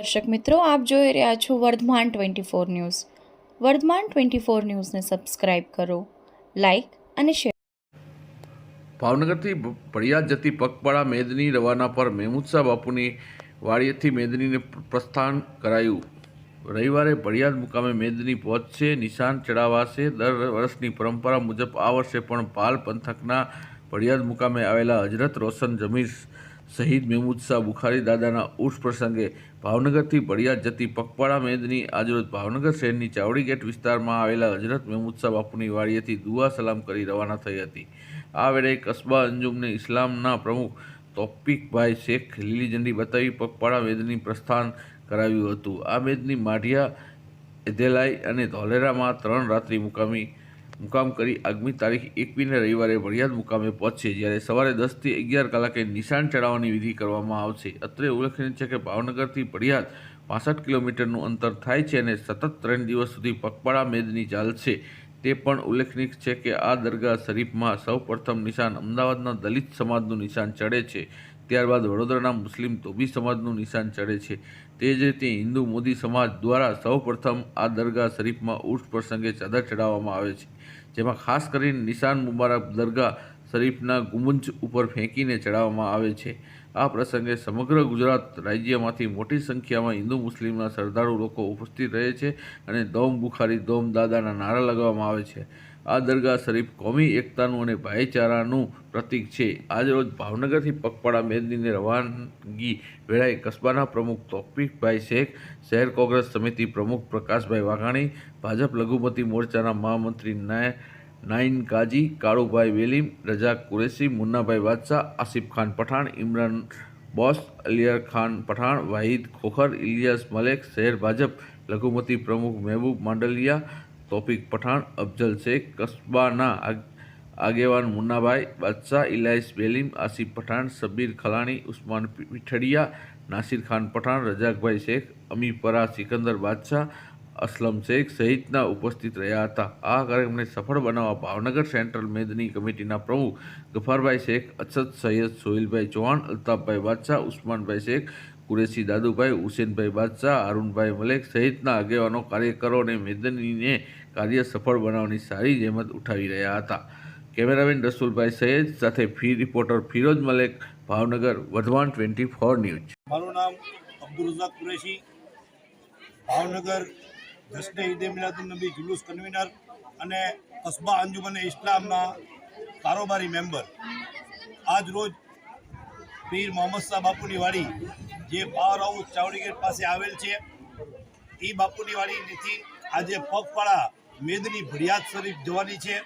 દર્શક મિત્રો, આપ જોઈ રહ્યા છો Vardhman twenty four news. Vardhman twenty four ન્યૂઝને સબસ્ક્રાઇબ કરો, લાઇક અને શેર. ભાવનગરથી ભડિયાદ જતી પગપાળા મેદની રવાના પર મેમુત્સા બાપુની વાડીએથી મેદનીને પ્રસ્થાન કરાયું. રવિવારે ભડિયાદ મુકામે મેદની પહોંચશે નિશાન ચડાવાશે દર વર્ષની પરંપરા મુજબ આ વર્ષે પણ પાલ પંથકના ભડિયાદ મુકામે આવેલા હજરત રોશન જમીર શહીદ મહેમૂદ શાહ બુખારી દાદાના ઉર્ષ પ્રસંગે ભાવનગરથી ભડિયાદ જતી પગપાળા મેદની આજરોજ ભાવનગર શહેરની ચાવડી ગેટ વિસ્તારમાં આવેલા હજરત મહેમૂદ શાહ બાપુની વાડીએથી દુઆ સલામ કરી રવાના થઈ હતી. આ વેળે કસ્બા અંજુમને ઇસ્લામના પ્રમુખ તોપિકભાઈ શેખ લીલી ઝંડી બતાવી પગપાળા મેદની પ્રસ્થાન કરાવ્યું હતું. આ મેદની માઢિયા, એધેલાઈ અને ધોલેરામાં ત્રણ રાત્રિ મુકામી મુકામ કરી આગામી તારીખ એકવીને રવિવારે વડિયાદ મુકામે પહોંચશે, જ્યારે સવારે દસથી અગિયાર કલાકે નિશાન ચડાવવાની વિધિ કરવામાં આવશે. અત્રે ઉલ્લેખનીય છે કે ભાવનગરથી ભડિયાદ પાસઠ કિલોમીટરનું અંતર થાય છે અને સતત ત્રણ દિવસ સુધી પગપાળા મેદની ચાલશે. તે પણ ઉલ્લેખનીય છે કે આ દરગાહ શરીફમાં સૌપ્રથમ નિશાન અમદાવાદના દલિત સમાજનું નિશાન ચડે છે. ત્યારબાદ વડોદરાના મુસ્લિમ તોબી સમાજનું નિશાન ચડે છે. તે જ રીતે હિન્દુ મોદી સમાજ દ્વારા સૌપ્રથમ આ દરગાહ શરીફમાં ઉર્ષ પ્રસંગે ચાદર ચડાવવામાં આવે છે. જેમાં ખાસ કરીને નિશાન મુબારક દરગાહ શરીફના ગુંબજ ઉપર ફેંકીને ચડાવવામાં આવે છે. આ પ્રસંગે સમગ્ર ગુજરાત રાજ્યમાંથી મોટી સંખ્યામાં હિન્દુ મુસ્લિમના શ્રદ્ધાળુ લોકો ઉપસ્થિત રહે છે અને દોમ બુખારી દોમ દાદાના નારા લગાવવામાં આવે છે. આ દરગાહ શરીફ કોમી એકતાનું અને ભાઈચારાનું પ્રતીક છે. આજરોજ ભાવનગરથી પગપાળા મેદનીને રવાનગી વેળાએ કસ્બાના પ્રમુખ તોફિકભાઈ શેખ, શહેર કોંગ્રેસ સમિતિ પ્રમુખ પ્રકાશભાઈ વાઘાણી, ભાજપ લઘુમતી મોરચાના મહામંત્રી નાય નાઇન કાજી કાળુભાઈ વેલીમ રજાક કુરેશી, મુન્નાભાઈ બાદશાહ આસિફ ખાન પઠાણ, ઇમરાન બોસ, અલિયર ખાન પઠાણ, વાહિદ ખોખર, ઇલિયાસ મલેક, શહેર ભાજપ લઘુમતી પ્રમુખ મહેબૂબ માંડલિયા તોફિક પઠાણ, અફઝલ શેખ, કસ્બાના આગેવાન મુન્નાભાઈ, બાદશાહ ઇલાઇસ બેલીમ આસિફ પઠાણ, સબીર ખલાણી, ઉસ્માન પીઠડિયા, નાસિર ખાન પઠાણ, રજાકભાઈ શેખ અમીપરા સિકંદર બાદશાહ, અસલમ શેખ સહિતના ઉપસ્થિત રહ્યા હતા. આ કાર્યક્રમને સફળ બનાવવા ભાવનગર સેન્ટ્રલ મેદની કમિટીના પ્રમુખ ગફારભાઈ શેખ, અછત સૈયદ સોહિલભાઈ ચૌહાણ, અલ્તાફભાઈ બાદશાહ, ઉસ્માનભાઈ શેખ કુરેશી, દાદુભાઈ, હુસેનભાઈ બાદશાહ, અરુણભાઈ મલેક સહિતના આગેવાનો, કાર્યકરો અને મેદનીને કાર્ય સફળ બનાવવાની સારી જહેમત ઉઠાવી રહ્યા હતા. કેમેરામેન રસુલભાઈ સૈયદ, સાથે fee reporter Firoz Malek, Bhavnagar Wadhwan twenty four news. મારું નામ અબ્દુલ કુરેશી, ભાવનગર જશ્ન ઈદે મિલાદુલનબી જુલુસ કન્વીનર અને કસ્બા અંજુમને ઇસ્લામના કારોબારી મેમ્બર. આજ રોજ પીર મોહમ્મદ શાહ બાપુની વાડી જે પાવર હાઉસ ચાવડી ગેટ પાસે આવેલ છે, એ બાપુની વાડીથી આજે પગપાળા મેદની ભડિયાદ શરીફ જવાની છે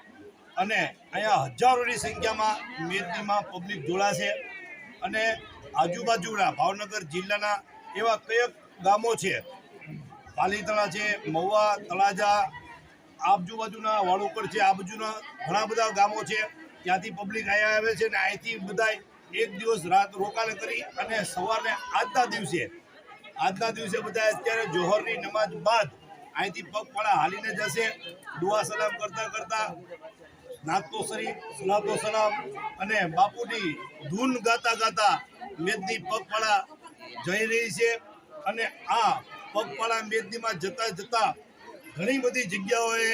અને અહીંયા હજારોની સંખ્યામાં મેદનીમાં પબ્લિક જોડાશે અને આજુબાજુના ભાવનગર જિલ્લાના એવા કયક ગામો છે પાલીતળા છે, મહુવા, તળાજા આજુબાજુના વાળુકર છે, આ બાજુના ઘણા બધા ગામો છે, ત્યાંથી પબ્લિક અહીંયા આવે છે અને અહીંથી બધા એક દિવસ રાત રોકાણ કરી અને સવારે આજના દિવસે આજના દિવસે બધા અત્યારે જોહરની નમાજ બાદ અહીંથી પગપાળા હાલીને જશે. દુઆ સલામ કરતા કરતા નાતો શરીફ સલાતો સલામ અને બાપુની ધૂન ગાતા ગાતા મેદની પગપાળા જઈ રહી છે અને આ પગપાળા મેદનીમાં જતા જતા ઘણી બધી જગ્યાઓએ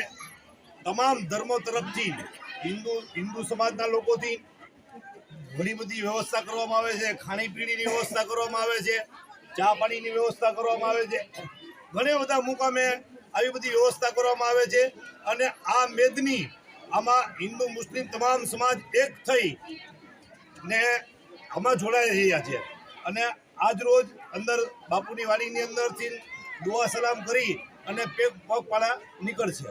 તમામ ધર્મો તરફથી હિન્દુ હિન્દુ સમાજના લોકોથી ઘણી બધી વ્યવસ્થા કરવામાં આવે છે, ખાણીપીણીની વ્યવસ્થા કરવામાં આવે છે, ચા પાણીની વ્યવસ્થા કરવામાં આવે છે. ઘણા બધા મુકામે આવી બધી વ્યવસ્થા કરવામાં આવે છે અને આ મેદની આમાં હિન્દુ, મુસ્લિમ તમામ સમાજ એક થઈ ને આમાં જોડાઈ રહ્યા છે. અને આજ રોજ અંદર બાપુની વાડીની અંદરથી દુઆ સલામ કરી અને પેગ પગપાળા નીકળશે.